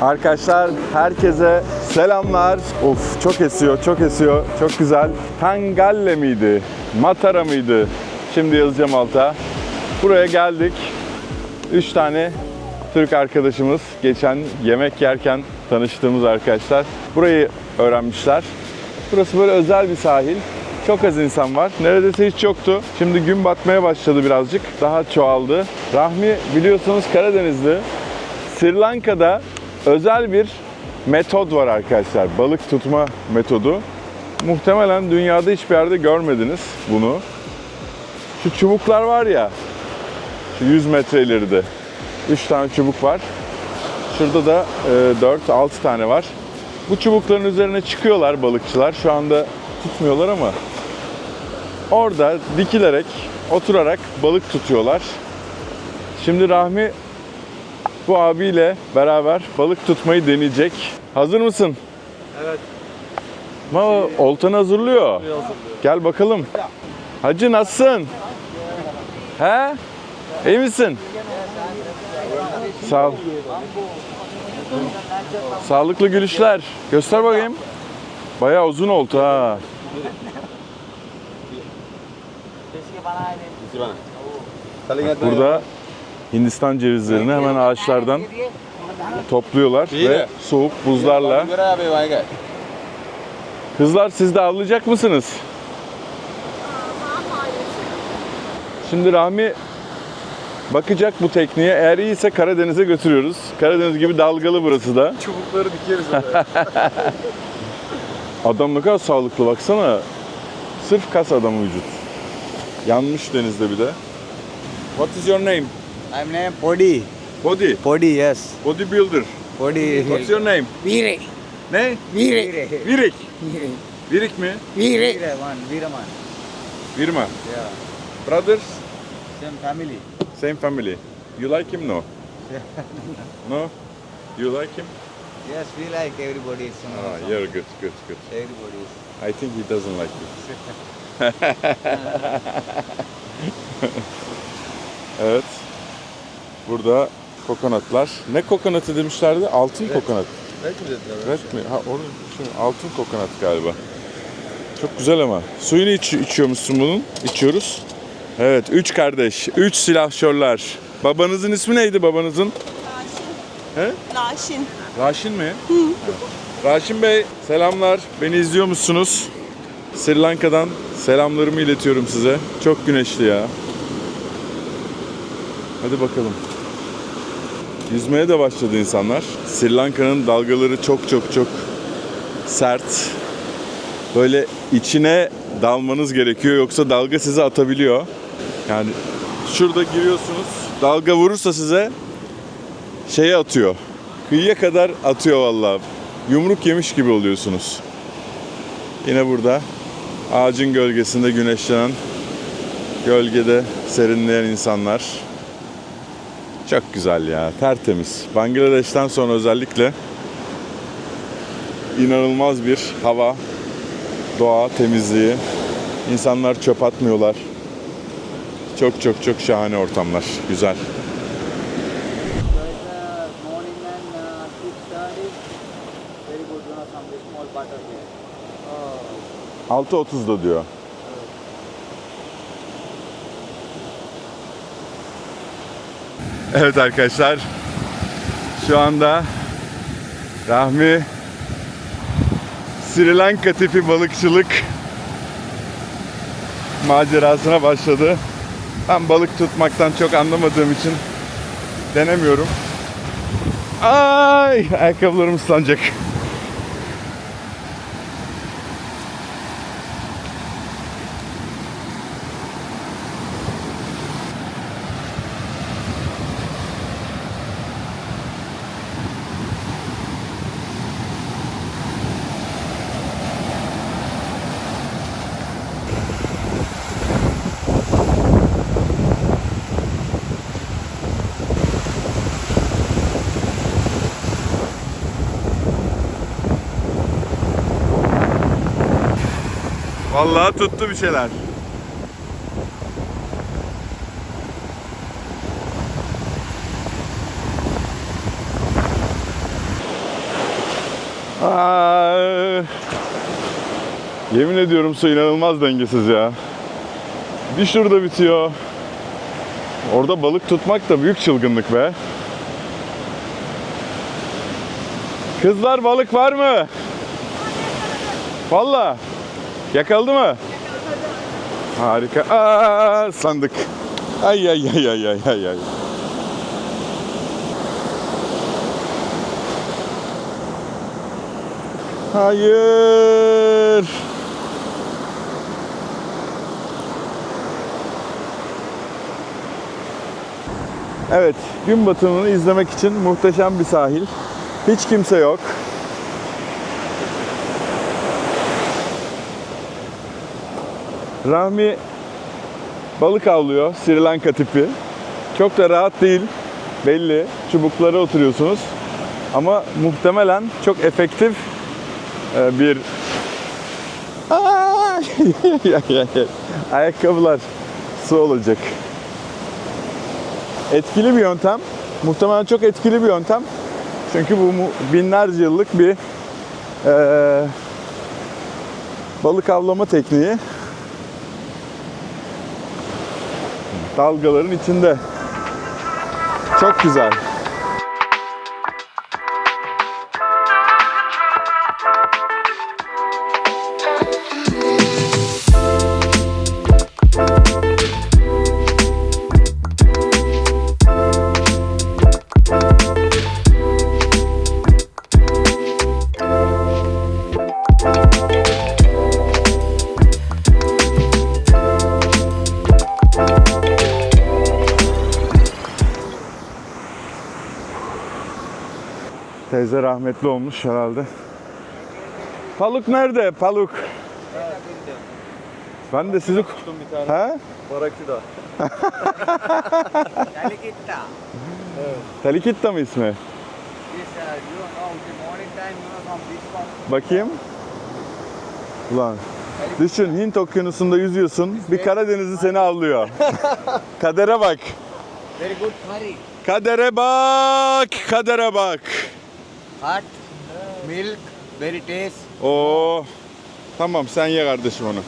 Arkadaşlar herkese selamlar. Of çok esiyor, çok esiyor. Çok güzel. Tangalle miydi? Matara mıydı? Şimdi yazacağım alta. Buraya geldik. Üç tane Türk arkadaşımız geçen yemek yerken tanıştığımız arkadaşlar. Burayı öğrenmişler. Burası böyle özel bir sahil. Çok az insan var. Neredeyse hiç yoktu. Şimdi gün batmaya başladı birazcık. Daha çoğaldı. Rahmi biliyorsunuz Karadenizli. Sri Lanka'da özel bir metod var arkadaşlar. Balık tutma metodu. Muhtemelen dünyada hiçbir yerde görmediniz bunu. Şu çubuklar var ya, şu 100 metre ileride. 3 tane çubuk var. Şurada da 4-6 tane var. Bu çubukların üzerine çıkıyorlar balıkçılar. Şu anda tutmuyorlar ama orada dikilerek, oturarak balık tutuyorlar. Şimdi Rahmi bu abiyle beraber balık tutmayı deneyecek. Hazır mısın? Evet. Ma oltanı hazırlıyor. Gel bakalım. Hacı nasılsın? He? İyi misin? Sağ ol. Sağlıklı gülüşler. Göster bakayım. Bayağı uzun olta ha. Burada Hindistan cevizlerini hemen ağaçlardan topluyorlar ve soğuk buzlarla. Kızlar siz de avlayacak mısınız? Şimdi Rahmi bakacak bu tekniğe. Eğer iyiyse Karadeniz'e götürüyoruz. Karadeniz gibi dalgalı burası da. Çubukları dikeriz. Adam ne kadar sağlıklı baksana. Sırf kas adamı vücut. Yanmış denizde bir de. What is your name? I'm name Podi. Body. Podi, yes. Bodybuilder. Podi. What's your name? Vire, Ne? vire, Virik. vire, Virik mi? vire. Veeraman, Veeraman. Virma. Yeah. Brothers? Same family. Same family. You like him? No. no? You like him? Yes, we like everybody. Ah, some- yeah, good, good, good. Everybody is. I think he doesn't like you. evet. Burada kokonatlar. Ne kokonatı demişlerdi? Altın kokonat. Belki mi dediler? Red mi? Ha onu şu altın kokonat galiba. Çok güzel ama. Suyunu iç, içiyormuşsun bunun. İçiyoruz. Evet, üç kardeş, üç silahşörler. Babanızın ismi neydi babanızın? He? Laşin. Raşin mi? Raşin Bey selamlar. Beni izliyor musunuz? Sri Lanka'dan selamlarımı iletiyorum size. Çok güneşli ya. Hadi bakalım. Yüzmeye de başladı insanlar. Sri Lanka'nın dalgaları çok çok çok sert. Böyle içine dalmanız gerekiyor yoksa dalga sizi atabiliyor. Yani şurada giriyorsunuz. Dalga vurursa size şeye atıyor. Kıyıya kadar atıyor vallahi. Yumruk yemiş gibi oluyorsunuz. Yine burada ağacın gölgesinde güneşlenen, gölgede serinleyen insanlar. Çok güzel ya, tertemiz. Bangladeş'ten sonra özellikle inanılmaz bir hava, doğa temizliği. İnsanlar çöp atmıyorlar. Çok çok çok şahane ortamlar. Güzel. morning and uh, six thirty. Very good, you know, some small butter here. 6.30'da diyor. Evet arkadaşlar. Şu anda Rahmi Sri Lanka tipi balıkçılık macerasına başladı. Ben balık tutmaktan çok anlamadığım için denemiyorum. Ay ayakkabılarım ıslanacak. Vallahi tuttu bir şeyler. Aa, yemin ediyorum su inanılmaz dengesiz ya. Bir şurada bitiyor. Orada balık tutmak da büyük çılgınlık be. Kızlar balık var mı? Valla. Yakaladı mı? Harika. Aa, sandık. Ay ay ay ay ay ay ay. Hayır. Evet, gün batımını izlemek için muhteşem bir sahil. Hiç kimse yok. Rahmi balık avlıyor, Sri Lanka tipi. Çok da rahat değil, belli. Çubuklara oturuyorsunuz. Ama muhtemelen çok efektif e, bir ayakkabılar su olacak. Etkili bir yöntem. Muhtemelen çok etkili bir yöntem. Çünkü bu binlerce yıllık bir e, balık avlama tekniği. Dalgaların içinde. Çok güzel. Teyze rahmetli olmuş herhalde. Paluk nerede? Paluk. Ben de sizi... Tuttum bir tane. Ha? Baraküda. Calikitta. Talikitta mı ismi? Bakayım. Ulan. Düşün Hint okyanusunda yüzüyorsun. Bir Karadenizli seni avlıyor. Kadere bak. Very good. Kadere bak. Kadere bak. Hot, milk, very taste. Oo. Tamam sen ye kardeşim onu.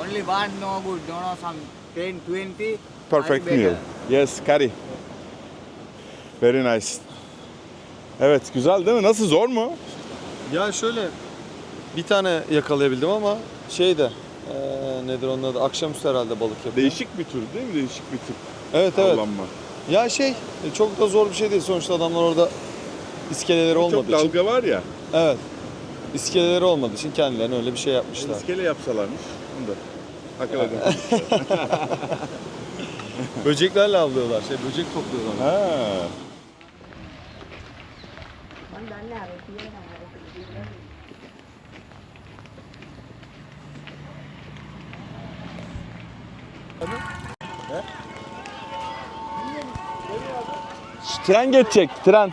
Only one no good, you know, some 10, 20. Perfect meal. better. Yes, curry. Very nice. Evet, güzel değil mi? Nasıl zor mu? Ya şöyle bir tane yakalayabildim ama şey de eee nedir onun adı? Akşamüstü herhalde balık yapıyor. Değişik bir tür değil mi? Değişik bir tip Evet evet. avlanma. Ya şey e, çok da zor bir şey değil. Sonuçta adamlar orada iskeleleri olmadığı Çok için. dalga var ya. Evet. İskeleleri olmadığı için kendilerine öyle bir şey yapmışlar. İskele yapsalarmış. Bunu da akıl edin. Böceklerle avlıyorlar. Şey böcek topluyorlar. Ha. Şş, Tren geçecek, tren.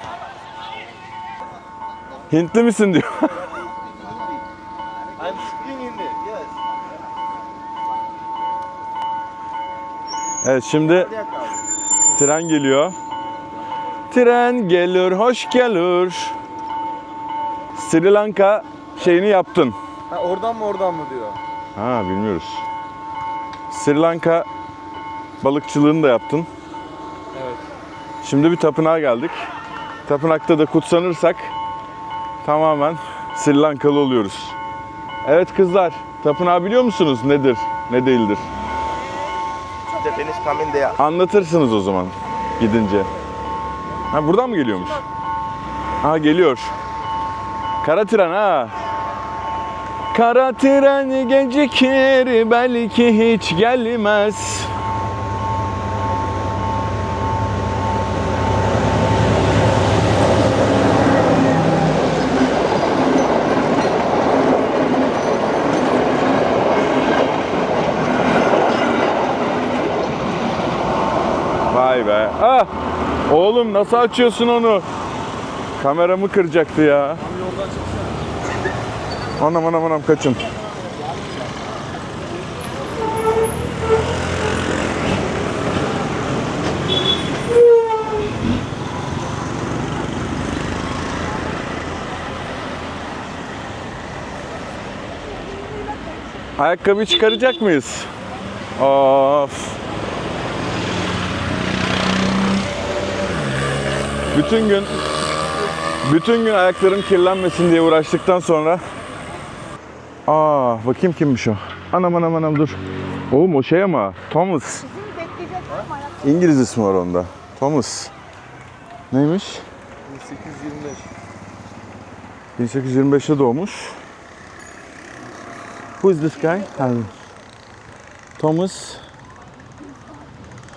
Hintli misin diyor. I'm speaking Hindi. Yes. Evet şimdi tren geliyor. Tren gelir, hoş gelir. Sri Lanka şeyini yaptın. Ha, oradan mı oradan mı diyor. Ha bilmiyoruz. Sri Lanka balıkçılığını da yaptın. Evet. Şimdi bir tapınağa geldik. Tapınakta da kutsanırsak tamamen Sri Lankalı oluyoruz. Evet kızlar, tapınağı biliyor musunuz? Nedir, ne değildir? Finish coming there. Anlatırsınız o zaman gidince. Ha buradan mı geliyormuş? Ha geliyor. Kara tren ha. Kara tren gecikir belki hiç gelmez. Oğlum nasıl açıyorsun onu? Kameramı kıracaktı ya. Anam anam anam kaçın. Ayakkabı çıkaracak mıyız? Of. Bütün gün bütün gün ayaklarım kirlenmesin diye uğraştıktan sonra Aa bakayım kimmiş o. Anam anam anam dur. Oğlum o şey ama Thomas. İngiliz ismi var onda. Thomas. Neymiş? 1825. 1825'te doğmuş. Who is this guy? Thomas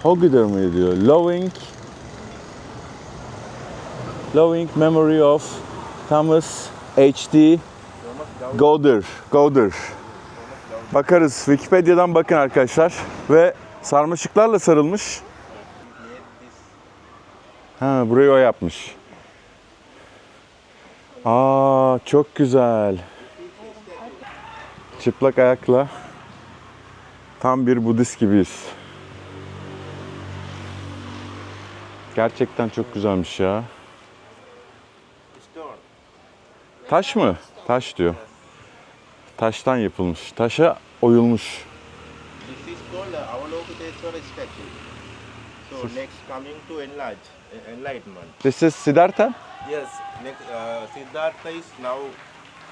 Hogider mi diyor? Loving Loving memory of Thomas H.D. Goder. Goder. Bakarız. Wikipedia'dan bakın arkadaşlar. Ve sarmaşıklarla sarılmış. Ha, burayı o yapmış. Aa çok güzel. Çıplak ayakla tam bir Budist gibiyiz. Gerçekten çok güzelmiş ya. Taş mı? Taş diyor. Taştan yapılmış. Taşa oyulmuş. This is called uh, Avalokiteshvara statue. So next coming to enlarge, enlightenment. This is Siddhartha. Yes, next uh, Siddhartha is now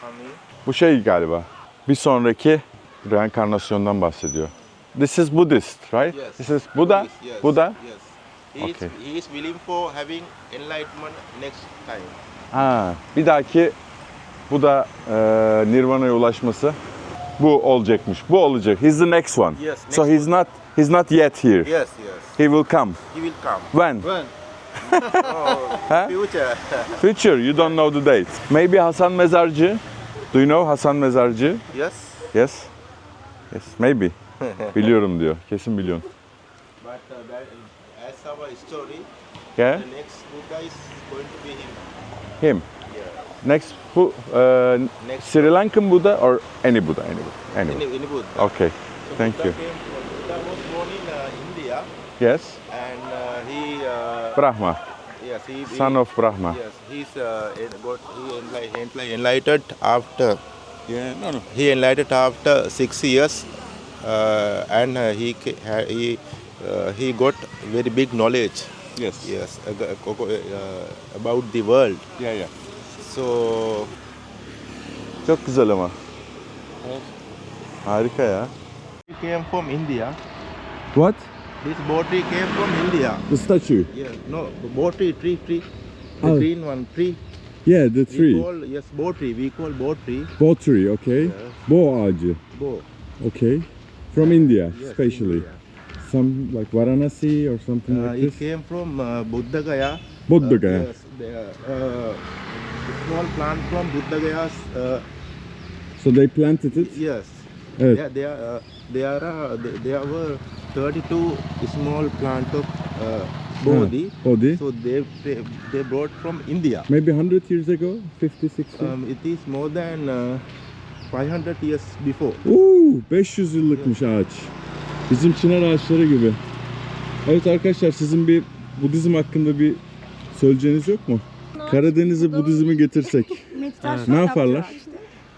coming. Bu şey galiba. Bir sonraki reenkarnasyondan bahsediyor. This is Buddhist, right? Yes. This is Buddha. Yes, yes, Buddha. Yes. He, Okay. is, he is willing for having enlightenment next time. Ha, bir dahaki bu da e, Nirvana'ya ulaşması bu olacakmış. Bu olacak. He's the next one. Yes, so next he's not he's not yet here. Yes, yes. He will come. He will come. When? Ben. Oh, Huh? future. Future. You don't know the date. Maybe Hasan Mezarcı. Do you know Hasan Mezarcı? yes. Yes. Yes, maybe. Biliyorum diyor. Kesin biliyorum. But uh, that, as our story, Yeah? the next Buddha is going to be him. Him. Next who? Uh, Next Sri Lankan Buddha or any Buddha? Any Buddha. Any in, Buddha. Okay. So Thank Buddha you. Came, Buddha was born in uh, India, Yes. and uh, he. Uh, Brahma. yes, he. Son he, of Brahma. Yes, he's uh, got he enli- enli- enlightened after. Yeah, no, no. He enlightened after six years, uh, and uh, he he uh, he got very big knowledge. Yes. Yes, ag- uh, about the world. Yeah, yeah. So Çok güzel ama. Harika ya. he came from India. What? This Botry came from India. The statue. Yes, no, Botry tree, tree, the Oh. green one tree. Yeah, the We call yes, Botry. We call Botry. Bo tree, okay. Yes. Bo ağacı, Bo. okay. From India, Yes, especially. India. Some like Varanasi or something Uh, like it this. came from uh, Buddha Gaya. Buddha Uh, Gaya. yes, they uh, small plant from Buddha Gaya's. Uh, So they planted it. yes. Evet. Yeah, there, uh, there are there, there were 32 small plant of uh, Bodhi. Bodhi. So they, they they brought from India. Maybe 100 years ago, 50, 60. Um, it is more than uh, 500 years before. Oo, 500 yıllıkmış ağaç. Bizim çınar ağaçları gibi. Evet arkadaşlar sizin bir Budizm hakkında bir söyleyeceğiniz yok mu? Karadeniz'e Budizm'i getirsek ne yaparlar?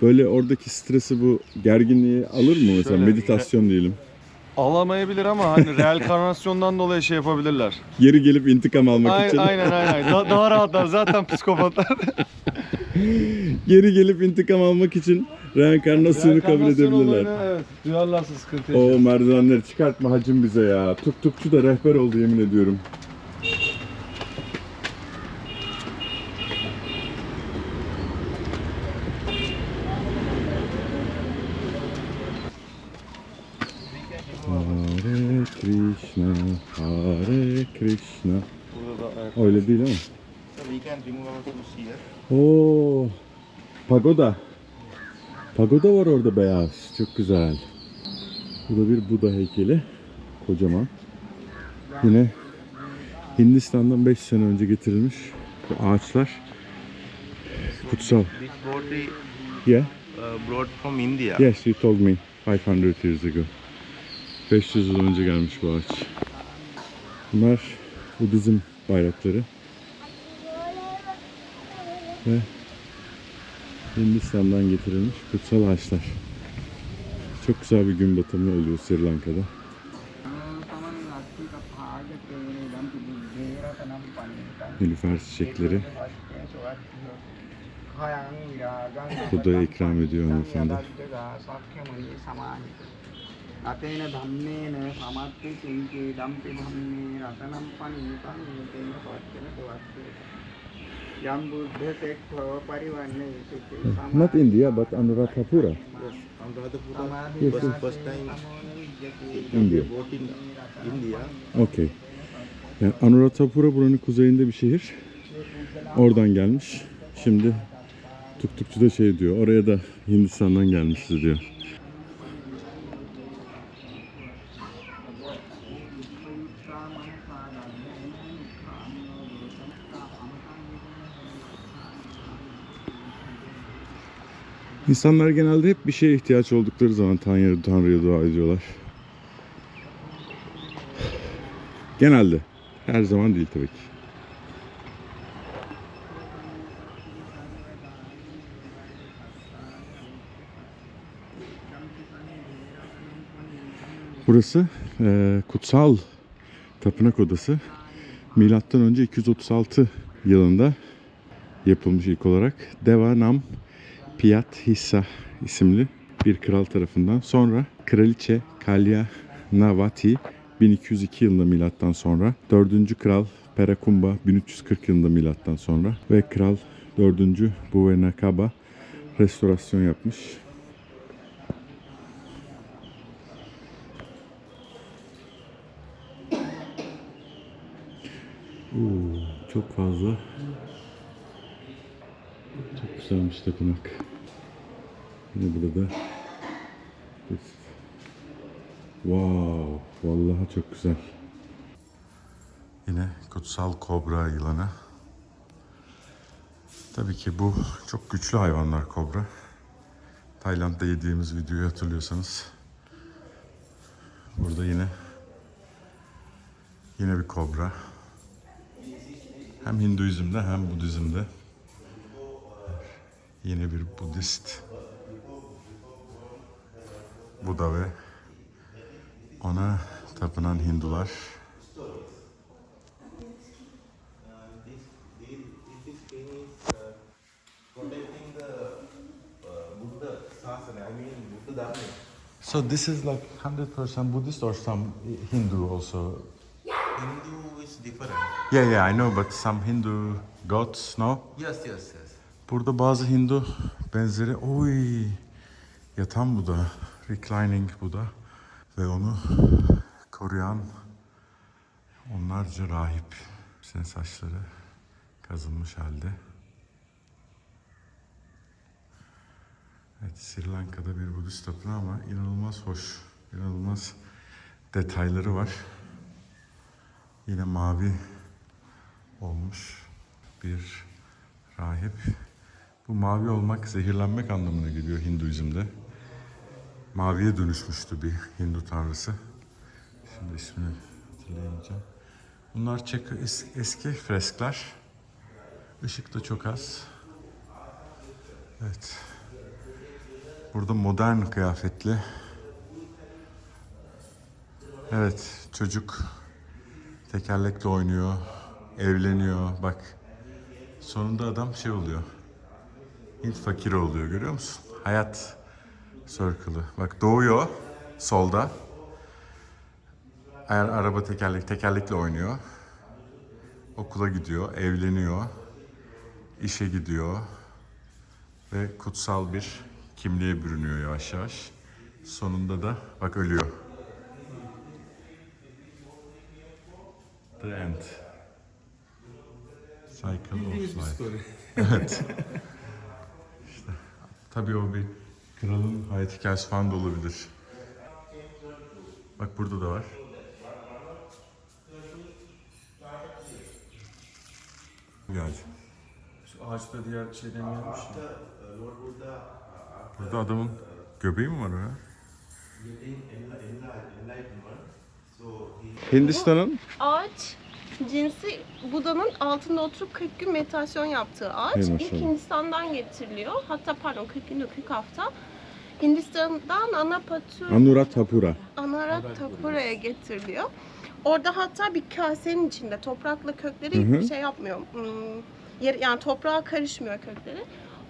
Böyle oradaki stresi bu gerginliği alır mı mesela Şöyle. meditasyon diyelim. Alamayabilir ama hani reenkarnasyondan dolayı şey yapabilirler. Geri gelip intikam almak Aynen için. aynen aynen. Da- daha rahatlar zaten psikopatlar. Geri gelip intikam almak için reenkarnasyonu kabul Reenkarnasyon edebilirler. olayını, Evet. Duyarlarsa sıkıntı. O merdivenleri çıkartma hacım bize ya. Tuktukçu da rehber oldu yemin ediyorum. Krishna. Burada da Öyle değil ama. So we can remove our shoes here. Oo, pagoda. Pagoda var orada beyaz. Çok güzel. Bu da bir Buda heykeli. Kocaman. Yine Hindistan'dan 5 sene önce getirilmiş bu ağaçlar. Kutsal. This Yeah. uh, brought from India. Yes, you told me 500 years ago. 500 yıl önce gelmiş bu ağaç. Bunlar Budizm bayrakları. Ve Hindistan'dan getirilmiş kutsal ağaçlar. Çok güzel bir gün batımı oluyor Sri Lanka'da. Nilüfer çiçekleri Kudaya ikram ediyor hanımefendi. रतेन धम्मेन समाप्ति किञ्चिदम्पि धम्मे रतनं पनीतं तेन पश्यन Yam Buddha Not India, but Anuradhapura. Yes, Anuradhapura yes, was yes. first time India. in India. Okay. Yani Anuradhapura buranın kuzeyinde bir şehir. Oradan gelmiş. Şimdi tuk tukçu da şey diyor, oraya da Hindistan'dan gelmişti diyor. İnsanlar genelde hep bir şeye ihtiyaç oldukları zaman Tanrı'ya, Tanrı'ya dua ediyorlar. Genelde. Her zaman değil tabii ki. Burası eee, kutsal tapınak odası. Milattan önce 236 yılında yapılmış ilk olarak Deva Nam Piyat Hissa isimli bir kral tarafından. Sonra Kraliçe Kalya Navati 1202 yılında milattan sonra 4. kral Perakumba 1340 yılında milattan sonra ve kral 4. Bhuvanakaba restorasyon yapmış. Oo, çok fazla çok güzelmiş tapınak. Yine burada Wow, vallahi çok güzel. Yine kutsal kobra yılanı. Tabii ki bu çok güçlü hayvanlar kobra. Tayland'da yediğimiz videoyu hatırlıyorsanız. Burada yine yine bir kobra. Hem Hinduizm'de hem Budizm'de. Yine bir Budist. Buda ve ona tapınan Hindular. So this is like 100% Buddhist or some Hindu also? Hindu is different. Yeah, yeah, I know, but some Hindu gods, no? Yes, yes, yes. Burada bazı Hindu benzeri, oy, yatan Buda, reclining Buda ve onu koruyan onlarca rahip. Senin saçları kazınmış halde. Evet, Sri Lanka'da bir Budist tapınağı ama inanılmaz hoş, inanılmaz detayları var. Yine mavi olmuş bir rahip. Bu mavi olmak zehirlenmek anlamına geliyor Hinduizm'de. Maviye dönüşmüştü bir Hindu tanrısı. Şimdi ismini hatırlayamayacağım. Bunlar Çek es- eski freskler. Işık da çok az. Evet. Burada modern kıyafetli. Evet, çocuk tekerlekle oynuyor, evleniyor. Bak, sonunda adam şey oluyor. Hint fakiri oluyor görüyor musun? Hayat circle'ı. Bak doğuyor solda. Eğer araba tekerlek tekerlekle oynuyor. Okula gidiyor, evleniyor. işe gidiyor. Ve kutsal bir kimliğe bürünüyor yavaş yavaş. Sonunda da bak ölüyor. The end. Cycle of life. evet. İşte tabii o bir kralın hayat hikayesi falan da olabilir. Bak burada da var. Geldi. Şu ağaçta diğer şeyden gelmiş. ya. Burada adamın göbeği mi var ya? Hindistan'ın Ağaç cinsi Buda'nın altında oturup 40 gün meditasyon yaptığı ağaç. Hey İlk. Hindistan'dan getiriliyor. Hatta pardon 40 gün değil, 40 hafta. Hindistan'dan Anapatur Anuradhapura. Anuradhapura'ya getiriliyor. Orada hatta bir kasenin içinde toprakla kökleri Hı hı. şey yapmıyor. hmm, yani toprağa karışmıyor kökleri.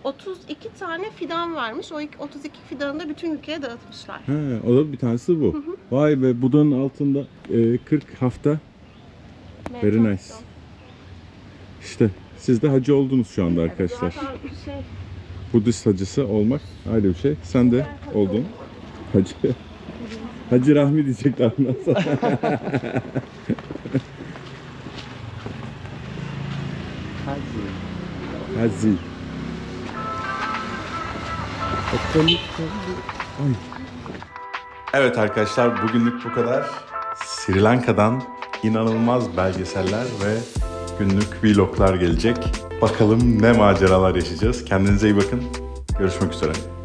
32 tane fidan varmış. O ilk 32 fidanı da bütün ülkeye dağıtmışlar. He, o da bir tanesi bu. Vay be budanın altında e, 40 hafta. Very nice. İşte siz de hacı oldunuz şu anda arkadaşlar. Şey, Budist hacısı olmak ayrı bir şey. Sen de oldun. Hacı. Hacı Rahmi diyecekler bundan sonra. Hazi. Ay. Evet arkadaşlar bugünlük bu kadar. Sri Lanka'dan inanılmaz belgeseller ve günlük vloglar gelecek. Bakalım ne maceralar yaşayacağız. Kendinize iyi bakın. Görüşmek üzere.